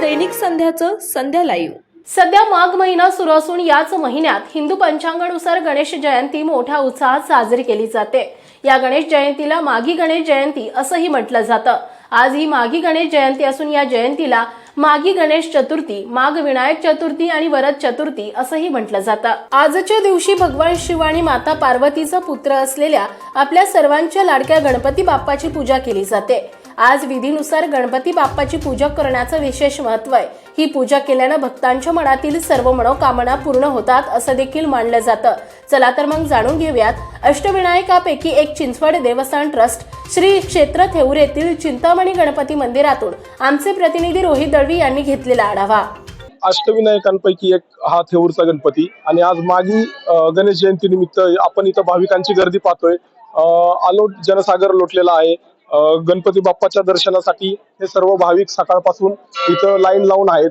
दैनिक संध्याचं संध्या live सध्या माघ महिना सुरू असून याच महिन्यात हिंदू पंचांगानुसार गणेश जयंती मोठ्या उत्साहात साजरी केली जाते. या गणेश जयंतीला माघी गणेश जयंती असंही म्हटलं जातं. आज ही माघी गणेश जयंती असून या जयंतीला माघी गणेश चतुर्थी माघ विनायक चतुर्थी आणि वरद चतुर्थी असंही म्हटलं जातं. आजच्या दिवशी भगवान शिव आणि माता पार्वतीचा पुत्र असलेल्या आपल्या सर्वांच्या लाडक्या गणपती बाप्पाची पूजा केली जाते. आज विधीनुसार गणपती बाप्पाची पूजा करण्याचं विशेष महत्त्व आहे. ही पूजा केल्यानं भक्तांच्या मनातील सर्व मनोकामना पूर्ण होतात असं देखील मानलं जातं. चला तर मग जाणून घेऊयात. अष्टविनायकापैकी एक चिंचवड देवस्थान ट्रस्ट श्री क्षेत्र थेऊर येथील चिंतामणी गणपती मंदिरातून आमचे प्रतिनिधी रोहित दळवी यांनी घेतलेला आढावा. अष्टविनायकांपैकी एक हा थेऊरचा गणपती आणि आज मागी गणेश जयंती निमित्त आपण इथं भाविकांची गर्दी पाहतोय. अलोट जनसागर लोटलेला आहे. गणपती बाप्पाच्या दर्शनासाठी हे सर्व भाविक सकाळपासून इथं लाईन लावून आहेत.